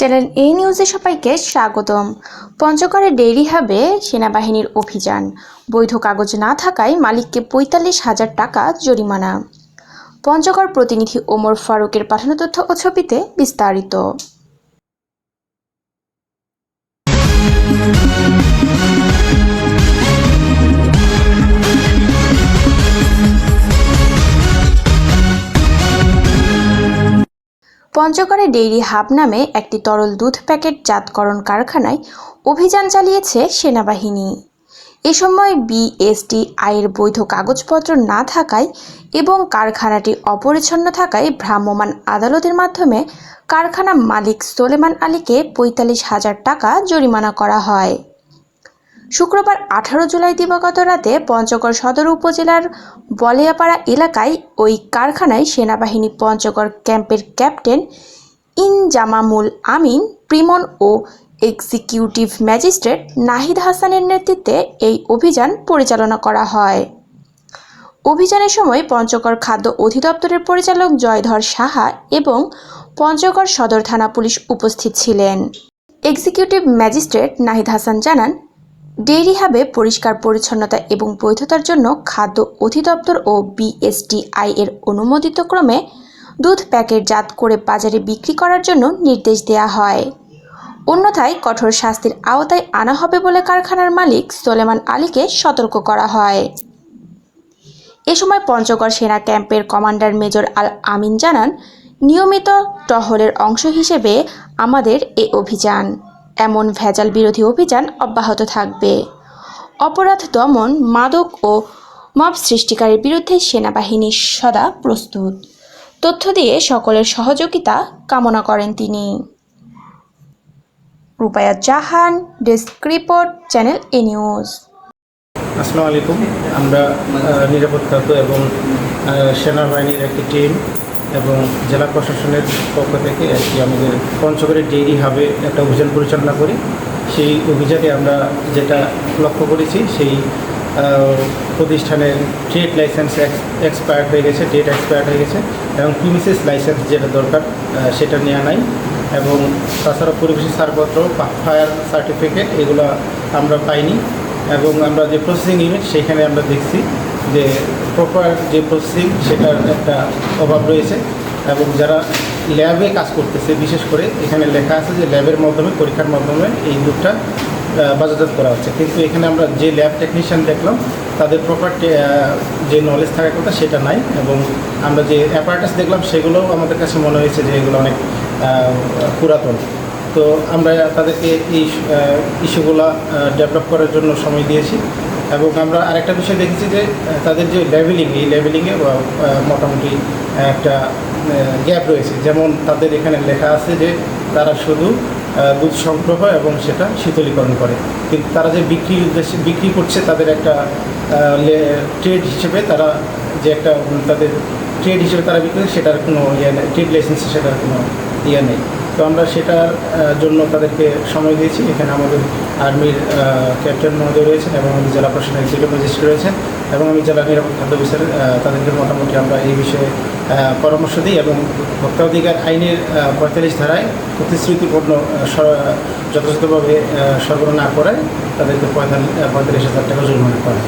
Channel এ নিউজে সবাইকে স্বাগতম। পঞ্চগড়ে ডেইরি হাবে সেনাবাহিনীর অভিযান। বৈধ কাগজ না থাকায় মালিককে পঁয়তাল্লিশ হাজার টাকা জরিমানা। পঞ্চগড় প্রতিনিধি ওমর ফারুকের পাঠানো তথ্য ও ছবিতে বিস্তারিত। পঞ্চগড়ে ডেইরি হাব নামে একটি তরল দুধ প্যাকেট জাতকরণ কারখানায় অভিযান চালিয়েছে সেনাবাহিনী। এ সময় বিএসটি আয়ের বৈধ কাগজপত্র না থাকায় এবং কারখানাটি অপরিচ্ছন্ন থাকায় ভ্রাম্যমাণ আদালতের মাধ্যমে কারখানা মালিক সোলেমান আলীকে পঁয়তাল্লিশ হাজার টাকা জরিমানা করা হয়। শুক্রবার আঠারো জুলাই দিবাগত রাতে পঞ্চগড় সদর উপজেলার বলিয়াপাড়া এলাকায় ওই কারখানায় সেনাবাহিনী পঞ্চগড় ক্যাম্পের ক্যাপ্টেন ইনজামামুল আমিন, প্রিমন ও এক্সিকিউটিভ ম্যাজিস্ট্রেট নাহিদ হাসানের নেতৃত্বে এই অভিযান পরিচালনা করা হয়। অভিযানের সময় পঞ্চগড় খাদ্য অধিদপ্তরের পরিচালক জয়ধর সাহা এবং পঞ্চগড় সদর থানা পুলিশ উপস্থিত ছিলেন। এক্সিকিউটিভ ম্যাজিস্ট্রেট নাহিদ হাসান জানান ডেইরি হাবে পরিষ্কার পরিচ্ছন্নতা এবং বৈধতার জন্য খাদ্য অধিদপ্তর ও বিএসটিআই এর অনুমোদিত ক্রমে দুধ প্যাকেটজাত করে বাজারে বিক্রি করার জন্য নির্দেশ দেওয়া হয়। অন্যথায় কঠোর শাস্তির আওতায় আনা হবে বলে কারখানার মালিক সোলেমান আলীকে সতর্ক করা হয়। এ সময় পঞ্চগড় সেনা ক্যাম্পের কমান্ডার মেজর আল আমিন জানান, নিয়মিত টহলের অংশ হিসেবে আমাদের এ অভিযান। এমন ভেজাল বিরোধী অভিযান অব্যাহত থাকবে। অপরাধ দমন, মাদক ও মব সৃষ্টিকারীর বিরুদ্ধে সেনাবাহিনী সদা প্রস্তুত। তথ্য দিয়ে সকলের সহযোগিতা কামনা করেন তিনি। Rupaya Jahan, desk report, channel A news. আসসালামু আলাইকুম। আমরা নিরাপত্তা এবং সেনাবাহিনীর একটি টিম এবং জেলা প্রশাসনের পক্ষ থেকে একটি আমাদের পঞ্চগড়ের ডেইরি হাবে একটা অভিযান পরিচালনা করি। সেই অভিযানে আমরা যেটা লক্ষ্য করেছি, সেই প্রতিষ্ঠানের ট্রেড লাইসেন্স এক্সপায়ার্ড হয়ে গেছে, ডেট এক্সপায়ার্ড হয়ে গেছে এবং প্রিমিসেস লাইসেন্স যেটা দরকার সেটা নেওয়া নাই এবং তাছাড়া পরিবেশের ছাড়পত্র ফায়ার সার্টিফিকেট এগুলো আমরা পাইনি এবং আমরা যে প্রসেসিং ইউনিট সেখানে আমরা দেখছি যে প্রপার যে প্রসেসিং সেটার একটা অভাব রয়েছে। এবং যারা ল্যাবে কাজ করতেছে, বিশেষ করে এখানে লেখা আছে যে ল্যাবের মাধ্যমে, পরীক্ষার মাধ্যমে এই দুধটা বাজারজাত করা হচ্ছে। কিন্তু এখানে আমরা যে ল্যাব টেকনিশিয়ান দেখলাম, তাদের প্রপার যে নলেজ থাকার কথা, সেটা নাই। এবং আমরা যে অ্যাপারেটাস দেখলাম, সেগুলোও আমাদের কাছে মনে হয়েছে যে এগুলো অনেক পুরাতন। তো আমরা তাদেরকে এই ইস্যুগুলো ডেভেলপ করার জন্য সময় দিয়েছি। এবং আমরা আরেকটা বিষয় দেখেছি যে তাদের যে লেভেলিং এই লেভেলিংয়ে মোটামুটি একটা গ্যাপ রয়েছে। যেমন তাদের এখানে লেখা আছে যে, তারা শুধু দুধ সংগ্রহ এবং সেটা শীতলীকরণ করে। কিন্তু তারা যে বিক্রির উদ্দেশ্যে, বিক্রি করছে তাদের একটা ট্রেড হিসেবে তারা যে একটা তাদের ট্রেড হিসেবে তারা বিক্রি করে, সেটার কোনো ইয়ে নেই ট্রেড লাইসেন্স সেটার কোনো ইয়ে নেই। তো আমরা সেটার জন্য তাদেরকে সময় দিয়েছি। এখানে আমাদের আর্মির ক্যাপ্টেন মহোদয় রয়েছেন এবং আমাদের জেলা প্রশাসনের এক্সিকিউটিভ ম্যাজিস্ট্রেট রয়েছেন এবং আমি জেলা খাদ্য অফিসার তাদেরকে মোটামুটি আমরা এই বিষয়ে পরামর্শ দিই এবং ভোক্তা অধিকার আইনের পঁয়তাল্লিশ ধারায় প্রতিশ্রুতিপূর্ণ যথাযথভাবে সরবরাহ না করায় তাদেরকে পঁয়তাল্লিশ পঁয়তাল্লিশ হাজার টাকা জরিমানা করা